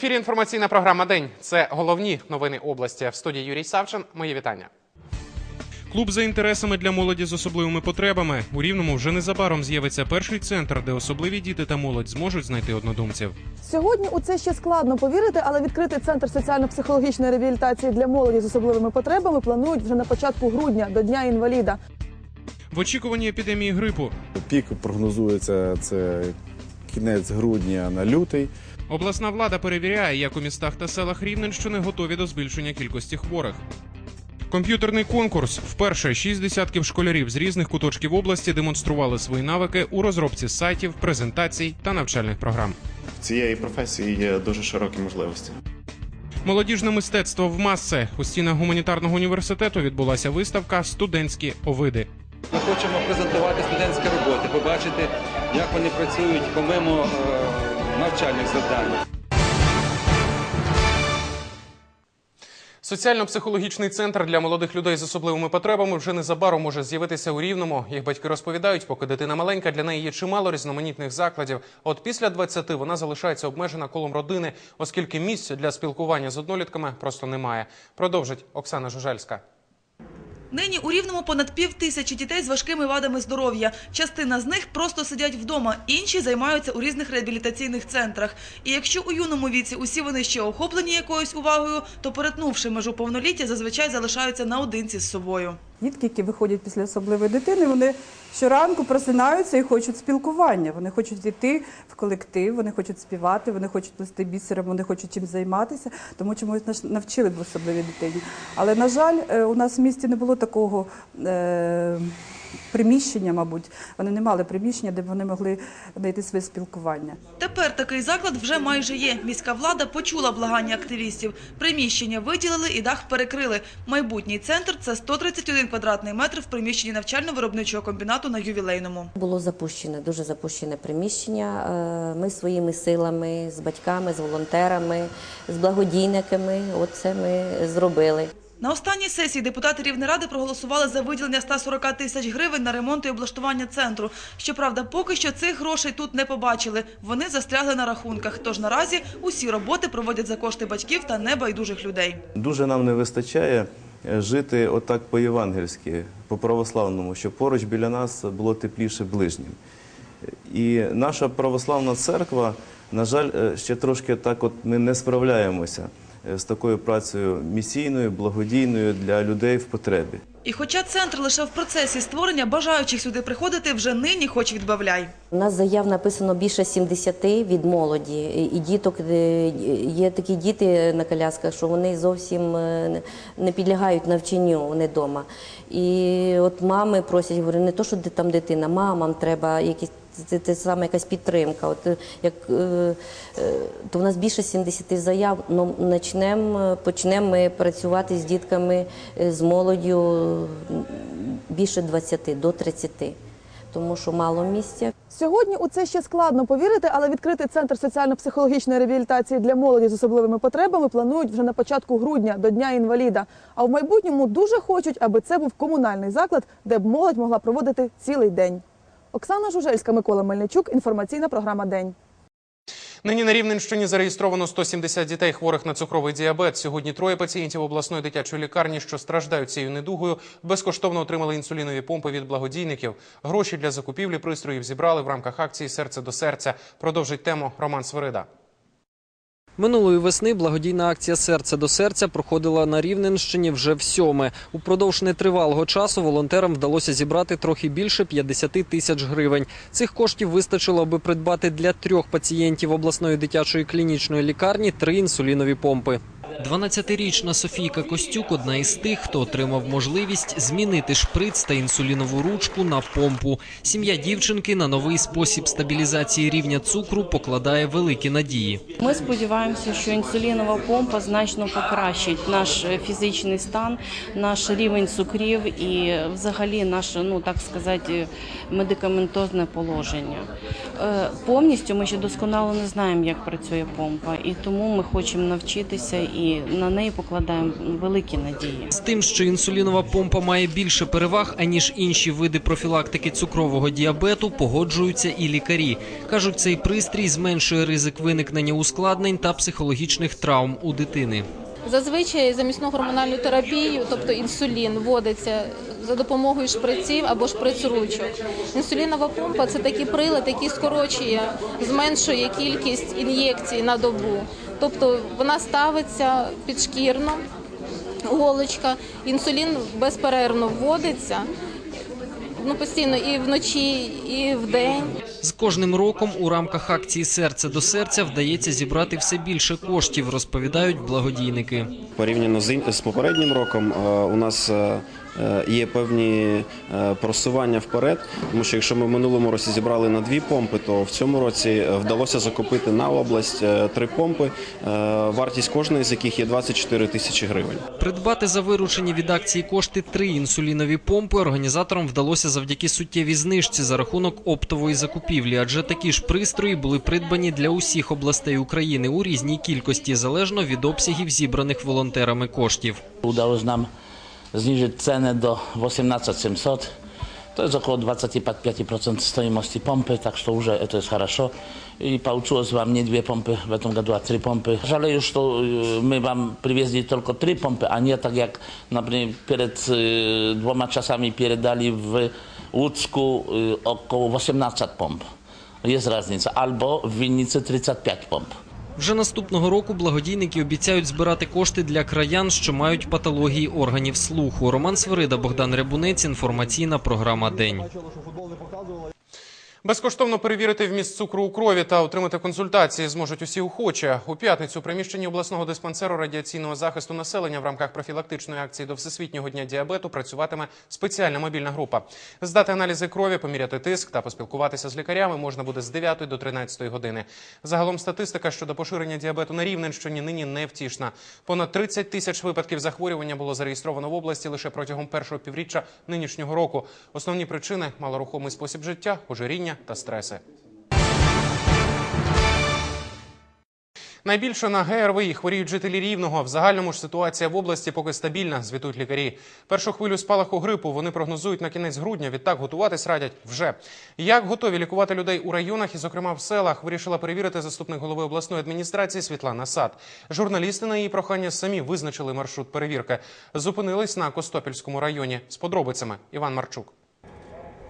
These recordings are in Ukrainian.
В ефірі інформаційна програма День. Це головні новини області. В студії Юрій Савчин. Мої вітання. Клуб за інтересами для молоді з особливими потребами. У Рівному вже незабаром з'явиться перший центр, де особливі діти та молодь зможуть знайти однодумців. Сьогодні у це ще складно повірити, але відкрити центр соціально-психологічної реабілітації для молоді з особливими потребами планують вже на початку грудня до Дня інваліда. В очікуванні епідемії грипу Пік прогнозується це кінець грудня на лютий. Обласна влада перевіряє, як у містах та селах Рівненщини готові до збільшення кількості хворих. Комп'ютерний конкурс вперше шість десятків школярів з різних куточків області демонстрували свої навики у розробці сайтів, презентацій та навчальних програм. В цієї професії є дуже широкі можливості. Молодіжне мистецтво в масе у стінах гуманітарного університету відбулася виставка Студентські овиди. Ми хочемо презентувати студентські роботи, побачити, як вони працюють помимо е, навчальних завдань. Соціально-психологічний центр для молодих людей з особливими потребами вже незабаром може з'явитися у Рівному. Їх батьки розповідають, поки дитина маленька, для неї є чимало різноманітних закладів. От після 20 вона залишається обмежена колом родини, оскільки місць для спілкування з однолітками просто немає. Продовжить Оксана Жужельська. Нині у Рівному понад пів тисячі дітей з важкими вадами здоров'я. Частина з них просто сидять вдома, інші займаються у різних реабілітаційних центрах. І якщо у юному віці усі вони ще охоплені якоюсь увагою, то перетнувши межу повноліття, зазвичай залишаються наодинці з собою. Дітки, які виходять після особливої дитини, вони щоранку просинаються і хочуть спілкування. Вони хочуть йти в колектив, вони хочуть співати, вони хочуть плести бісером, вони хочуть чим займатися, тому чомусь нас навчили в особливій дитині. Але, на жаль, е, у нас в місті не було такого. Е- Приміщення, мабуть, вони не мали приміщення, де б вони могли знайти своє спілкування. Тепер такий заклад вже майже є. Міська влада почула благання активістів. Приміщення виділили і дах перекрили. Майбутній центр – це 131 квадратний метр в приміщенні навчально-виробничого комбінату на ювілейному. Було запущене, дуже запущене приміщення. Е, Ми своїми силами, з батьками, з волонтерами, з благодійниками, оце ми зробили. На останній сесії депутати Рівнеради проголосували за виділення 140 тисяч гривень на ремонт і облаштування центру. Щоправда, поки що цих грошей тут не побачили. Вони застрягли на рахунках. Тож наразі усі роботи проводять за кошти батьків та небайдужих людей. Дуже нам не вистачає е, жити отак по-євангельськи, по-православному, щоб поруч біля нас було тепліше ближнім. І наша православна церква, на жаль, е, ще трошки так от ми не справляємося з такою працею місійною, благодійною для людей в потребі. І хоча центр лише в процесі створення, бажаючих сюди приходити вже нині хоч відбавляй. У нас заяв написано більше 70 від молоді. І- діток е, є такі діти на колясках, що вони зовсім е, не- підлягають навчанню, вони вдома. І от мами просять, говорю, не то, що де там дитина, мамам треба якісь. Це, це саме якась підтримка. От е, як е, е, то в нас більше 70 заяв. Ну почнемо почнемо ми працювати з дітками, з молоддю більше 20 до 30, тому що мало місця. Сьогодні у це ще складно повірити, але відкрити центр соціально-психологічної реабілітації для молоді з особливими потребами планують вже на початку грудня до Дня інваліда. А в майбутньому дуже хочуть, аби це був комунальний заклад, де б молодь могла проводити цілий день. Оксана Жужельська, Микола Мельничук. Інформаційна програма День. Нині на Рівненщині зареєстровано 170 дітей хворих на цукровий діабет. Сьогодні троє пацієнтів обласної дитячої лікарні, що страждають цією недугою, безкоштовно отримали інсулінові помпи від благодійників. Гроші для закупівлі пристроїв зібрали в рамках акції Серце до серця. Продовжить тему Роман Свирида. Минулої весни благодійна акція Серце до серця проходила на Рівненщині вже в сьоме. Упродовж нетривалого часу волонтерам вдалося зібрати трохи більше 50 тисяч гривень. Цих коштів вистачило, аби придбати для трьох пацієнтів обласної дитячої клінічної лікарні три інсулінові помпи. 12-річна Софійка Костюк одна із тих, хто отримав можливість змінити шприц та інсулінову ручку на помпу. Сім'я дівчинки на новий спосіб стабілізації рівня цукру покладає великі надії. Ми сподіваємося, що інсулінова помпа значно покращить наш е, фізичний стан, наш рівень цукрів і взагалі наше, ну так сказати, медикаментозне положення. Е, Повністю ми ще досконало не знаємо, як працює помпа, і тому ми хочемо навчитися і і на неї покладаємо великі надії. З тим, що інсулінова помпа має більше переваг, аніж інші види профілактики цукрового діабету, погоджуються і лікарі. Кажуть, цей пристрій зменшує ризик виникнення ускладнень та психологічних травм у дитини. Зазвичай замісну гормональну терапію, тобто інсулін, вводиться за допомогою шприців або шприц-ручок. Інсулінова помпа це такий прилад, який скорочує, зменшує кількість ін'єкцій на добу. Тобто вона ставиться підшкірно, голочка, інсулін безперервно вводиться. Ну, постійно і вночі, і вдень. З кожним роком у рамках акції Серце до серця вдається зібрати все більше коштів, розповідають благодійники. Порівняно з, попереднім роком е, у нас е, є певні е, просування вперед, тому що якщо ми в минулому році зібрали на дві помпи, то в цьому році е, вдалося закупити на область е, три помпи, е, вартість кожної з яких є 24 тисячі гривень. Придбати за виручені від акції кошти три інсулінові помпи організаторам вдалося завдяки суттєвій знижці за рахунок оптової закупівлі, адже такі ж пристрої були придбані для усіх областей України у різній кількості, залежно від обсягів зібраних волонтерами коштів. Się nam zniżyć cenę do 18700. To jest około 25% стоимости помпы, так что уже это есть хорошо. И получилось вам не две помпы, в этом году, а три помпы. Жалею, что э, мы вам привезли только три помпы, а не так jak, например, перед э, двумя часами передали в Łódzku y, około 18 pomp. Jest różnica. Albo w Winnicy 35 pomp. Вже наступного року благодійники обіцяють збирати кошти для краян, що мають патології органів слуху. Роман Свирида, Богдан Рябунець. Інформаційна програма День. Безкоштовно перевірити вміст цукру у крові та отримати консультації зможуть усі охочі. У п'ятницю приміщенні обласного диспансеру радіаційного захисту населення в рамках профілактичної акції до Всесвітнього дня діабету працюватиме спеціальна мобільна група. Здати аналізи крові, поміряти тиск та поспілкуватися з лікарями можна буде з 9 до 13 години. Загалом статистика щодо поширення діабету на Рівненщині нині невтішна. Понад 30 тисяч випадків захворювання було зареєстровано в області лише протягом першого півріччя нинішнього року. Основні причини малорухомий спосіб життя, ожиріння та стреси. Найбільше на ГРВІ хворіють жителі Рівного. В загальному ж ситуація в області поки стабільна, звітують лікарі. Першу хвилю спалаху грипу вони прогнозують на кінець грудня. Відтак готуватись радять вже. Як готові лікувати людей у районах і, зокрема, в селах, вирішила перевірити заступник голови обласної адміністрації Світлана Сад. Журналісти на її прохання самі визначили маршрут перевірки. Зупинились на Костопільському районі з подробицями. Іван Марчук.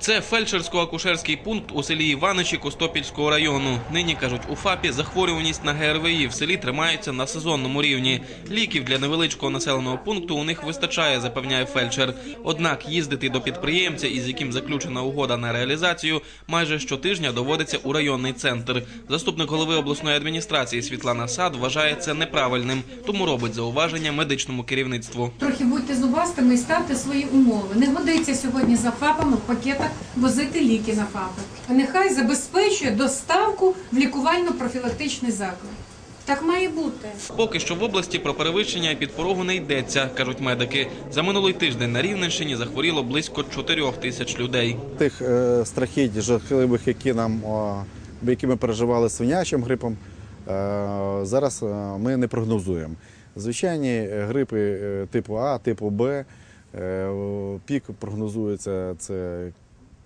Це фельдшерсько-акушерський пункт у селі Іваничі Костопільського району. Нині кажуть, у ФАПі захворюваність на ГРВІ в селі тримається на сезонному рівні. Ліків для невеличкого населеного пункту у них вистачає, запевняє фельдшер. Однак їздити до підприємця, із яким заключена угода на реалізацію, майже щотижня доводиться у районний центр. Заступник голови обласної адміністрації Світлана Сад вважає це неправильним, тому робить зауваження медичному керівництву. Трохи будьте зубастими і ставте свої умови. Не годиться сьогодні за ФАПами в пакетах возити ліки на ФАПи. Нехай забезпечує доставку в лікувально-профілактичний заклад. Так має бути. Поки що в області про перевищення підпорогу не йдеться, кажуть медики. За минулий тиждень на Рівненщині захворіло близько 4 тисяч людей. Тих е, страхіть жахливих, які нам о, які ми переживали свинячим грипом, е, зараз е, ми не прогнозуємо. Звичайні грипи е, типу А, типу Б, е, пік прогнозується це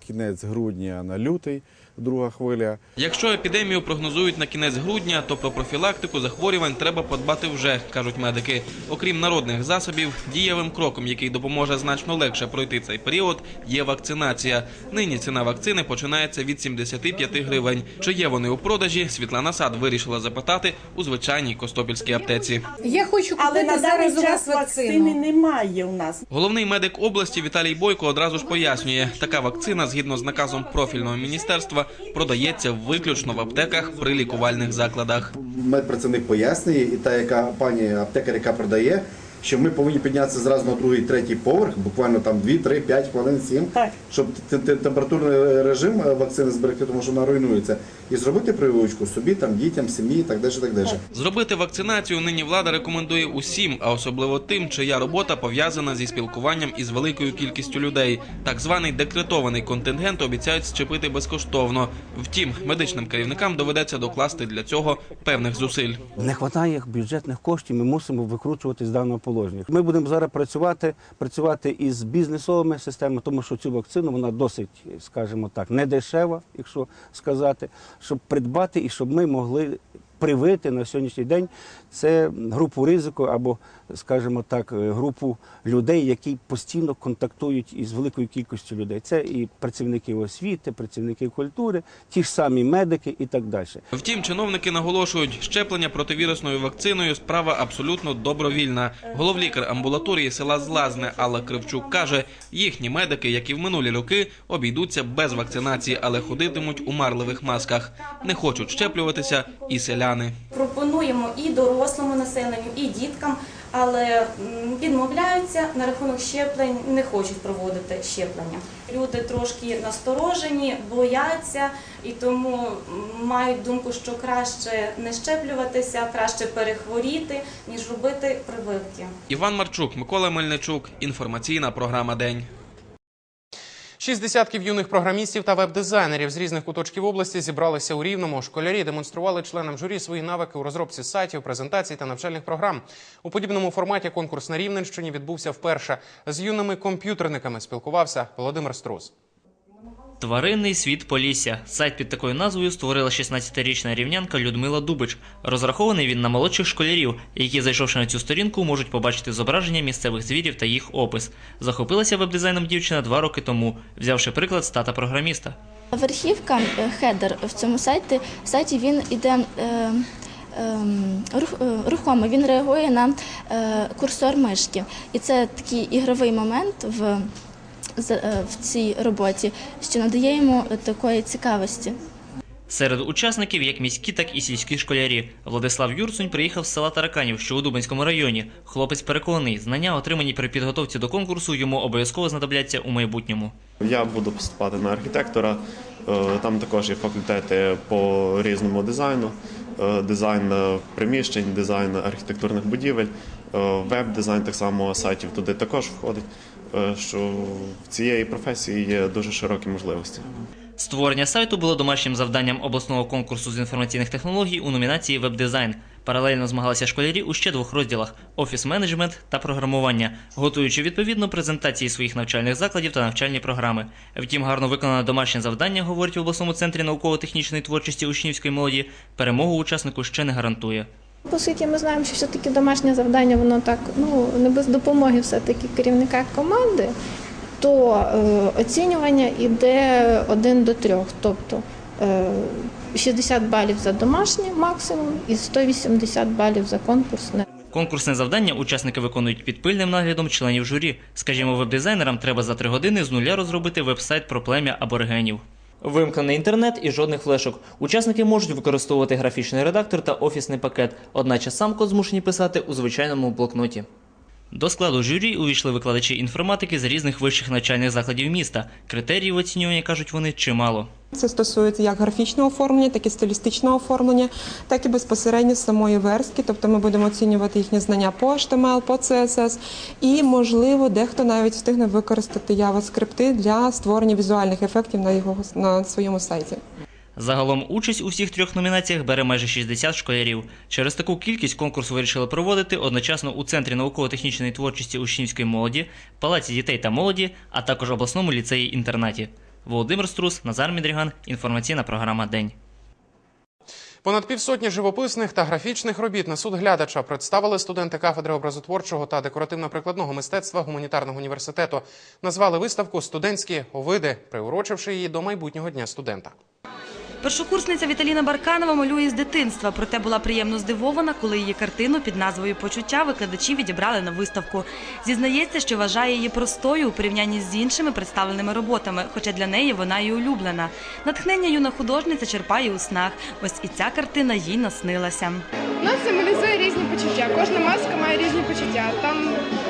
кінець грудня на лютий, друга хвиля. Якщо епідемію прогнозують на кінець грудня, то про профілактику захворювань треба подбати вже, кажуть медики. Окрім народних засобів, дієвим кроком, який допоможе значно легше пройти цей період, є вакцинація. Нині ціна вакцини починається від 75 гривень. Чи є вони у продажі? Світлана Сад вирішила запитати у звичайній костопільській аптеці. Я хочу Але купити на зараз у вас вакцини немає у нас. Головний медик області Віталій Бойко одразу ж пояснює, така вакцина, згідно з наказом профільного міністерства, продається виключно в аптеках при лікувальних закладах. медпрацівник пояснює, і та, яка пані аптекар, яка продає, що ми повинні піднятися зразу на другий, третій поверх, буквально там 2, 3, 5 хвилин, 7, щоб те- те- температурний режим е, вакцини зберегти, тому що вона руйнується, і зробити прививочку собі, там, дітям, сім'ї і так далі. Так далі. Зробити вакцинацію нині влада рекомендує усім, а особливо тим, чия робота пов'язана зі спілкуванням із великою кількістю людей. Так званий декретований контингент обіцяють щепити безкоштовно. Втім, медичним керівникам доведеться докласти для цього певних зусиль. Не вистачає бюджетних коштів, ми мусимо викручувати з даного положення. Ми будемо зараз працювати, працювати із бізнесовими системами, тому що цю вакцину вона досить, скажімо так, не дешева, якщо сказати, щоб придбати і щоб ми могли привити на сьогоднішній день це групу ризику або, скажімо так, групу людей, які постійно контактують із великою кількістю людей. Це і працівники освіти, працівники культури, ті ж самі медики і так далі. Втім, чиновники наголошують, щеплення противірусною вакциною справа абсолютно добровільна. Головлікар амбулаторії села Злазне Алла Кривчук каже, їхні медики, як і в минулі роки, обійдуться без вакцинації, але ходитимуть у марливих масках. Не хочуть щеплюватися і селяни. пропонуємо і дорослому населенню, і діткам, але відмовляються на рахунок щеплень, не хочуть проводити щеплення. Люди трошки насторожені, бояться і тому мають думку, що краще не щеплюватися, краще перехворіти, ніж робити прививки. Іван Марчук, Микола Мельничук. Інформаційна програма День. Шість десятків юних програмістів та веб-дизайнерів з різних куточків області зібралися у Рівному. Школярі демонстрували членам журі свої навики у розробці сайтів, презентацій та навчальних програм. У подібному форматі конкурс на Рівненщині відбувся вперше. З юними комп'ютерниками спілкувався Володимир Струс. Тваринний світ Полісся. Сайт під такою назвою створила 16-річна рівнянка Людмила Дубич. Розрахований він на молодших школярів, які, зайшовши на цю сторінку, можуть побачити зображення місцевих звірів та їх опис. Захопилася веб-дизайном дівчина два роки тому, взявши приклад з тата програміста. Верхівка, е, хедер в цьому сайті, сайті він іде ем, рух, е, рухомо, він реагує на е, курсор мишки. І це такий ігровий момент в, в цій роботі, що надає йому такої цікавості. Серед учасників як міські, так і сільські школярі. Владислав Юрцунь приїхав з села Тараканів, що у Дубинському районі. Хлопець переконаний, знання, отримані при підготовці до конкурсу, йому обов'язково знадобляться у майбутньому. Я буду поступати на архітектора. Е, Там також є факультети по різному дизайну, Е, дизайн е, приміщень, дизайн архітектурних будівель, е, веб-дизайн так само сайтів туди також входить. Е, Що в цієї професії є дуже широкі можливості. Створення сайту було домашнім завданням обласного конкурсу з інформаційних технологій у номінації Веб-дизайн. Паралельно змагалися школярі у ще двох розділах: офіс-менеджмент та програмування, готуючи відповідно презентації своїх навчальних закладів та навчальні програми. Втім, гарно виконане домашнє завдання, говорить в обласному центрі науково-технічної творчості учнівської молоді, перемогу учаснику ще не гарантує. Оскільки ми знаємо, що все-таки домашнє завдання, воно так ну не без допомоги все-таки керівника команди, то е, оцінювання йде один до трьох. Тобто е, 60 балів за домашнє максимум і 180 балів за конкурсне. Конкурсне завдання учасники виконують під пильним наглядом членів журі. Скажімо, веб-дизайнерам треба за три години з нуля розробити веб-сайт про плем'я аборигенів. Вимкнений інтернет і жодних флешок. Учасники можуть використовувати графічний редактор та офісний пакет, одначе сам код змушені писати у звичайному блокноті. До складу журі увійшли викладачі інформатики з різних вищих навчальних закладів міста. Критеріїв оцінювання, кажуть вони, чимало. Це стосується як графічного оформлення, так і стилістичного оформлення, так і безпосередньо самої верстки. Тобто ми будемо оцінювати їхні знання по HTML, по CSS і, можливо, дехто навіть встигне використати JavaScript для створення візуальних ефектів на його на своєму сайті. Загалом участь у всіх трьох номінаціях бере майже 60 школярів. Через таку кількість конкурс вирішили проводити одночасно у Центрі науково-технічної творчості учнівської молоді, Палаці дітей та молоді, а також обласному ліцеї-інтернаті. Володимир Струс, Назар Мідріган. Інформаційна програма День. Понад півсотні живописних та графічних робіт на суд глядача представили студенти кафедри образотворчого та декоративно-прикладного мистецтва гуманітарного університету. Назвали виставку Студентські овиди, приурочивши її до майбутнього дня студента. Першокурсниця Віталіна Барканова малює з дитинства, проте була приємно здивована, коли її картину під назвою Почуття викладачі відібрали на виставку. Зізнається, що вважає її простою у порівнянні з іншими представленими роботами, хоча для неї вона і улюблена. Натхнення юна художниця черпає у снах. Ось і ця картина їй наснилася. Вона символізує різні почуття. Кожна маска має різні почуття. Там,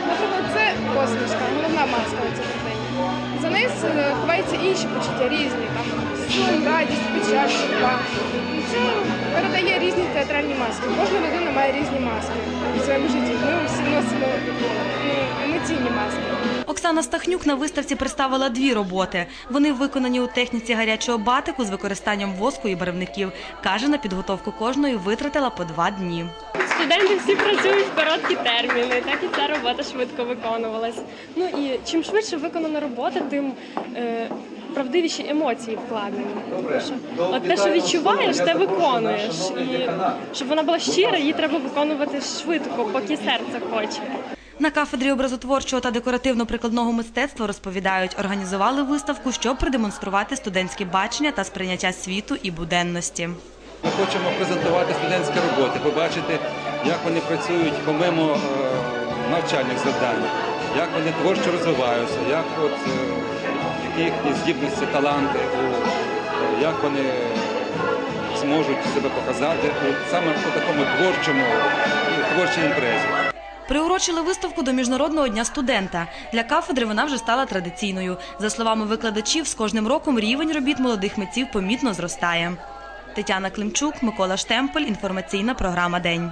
наприклад, це посмішка, головна маска у цій картині. За нею ховаються інші почуття, різні, там сум, радість, печаль, журба. І Це передає різні театральні маски. Кожна людина має різні маски у своєму житті. Ми всі носимо ну, емоційні маски. Оксана Стахнюк на виставці представила дві роботи. Вони виконані у техніці гарячого батику з використанням воску і барвників. Каже, на підготовку кожної витратила по два дні. Студенти всі працюють в короткі терміни, так і ця робота швидко виконувалась. Ну і чим швидше виконана робота, тим е, правдивіші емоції вкладені. Тому що От те, що відчуваєш, те виконуєш. І щоб вона була щира, її треба виконувати швидко, поки серце хоче. На кафедрі образотворчого та декоративно-прикладного мистецтва розповідають, організували виставку, щоб продемонструвати студентське бачення та сприйняття світу і буденності. Ми хочемо презентувати студентські роботи, побачити, як вони працюють помимо е, навчальних завдань, як вони творчо розвиваються, як от, е, їхні здібності, таланти, як вони зможуть себе показати саме у такому творчому творчій імпрезі. Приурочили виставку до Міжнародного дня студента. Для кафедри вона вже стала традиційною. За словами викладачів, з кожним роком рівень робіт молодих митців помітно зростає. Тетяна Климчук, Микола Штемпель. Інформаційна програма День.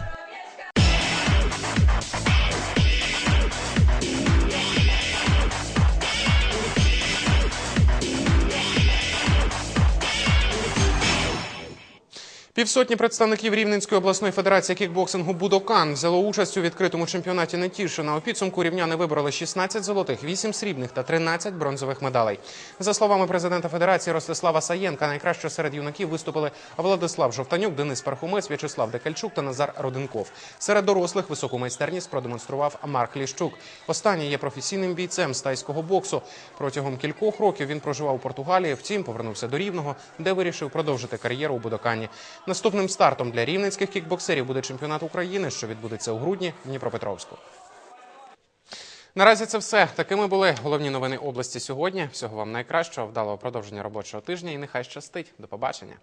Півсотні представників Рівненської обласної федерації кікбоксингу Будокан взяло участь у відкритому чемпіонаті Нетішина. У підсумку рівняни вибороли 16 золотих, 8 срібних та 13 бронзових медалей. За словами президента федерації Ростислава Саєнка, найкраще серед юнаків виступили Владислав Жовтанюк, Денис Пархумець, В'ячеслав Декальчук та Назар Роденков. Серед дорослих високу майстерність продемонстрував Марк Ліщук. Останній є професійним бійцем з тайського боксу. Протягом кількох років він проживав у Португалії. Втім, повернувся до Рівного, де вирішив продовжити кар'єру у Будокані. Наступним стартом для рівненських кікбоксерів буде чемпіонат України, що відбудеться у грудні в Дніпропетровську. Наразі це все. Такими були головні новини області сьогодні. Всього вам найкращого, вдалого продовження робочого тижня і нехай щастить. До побачення.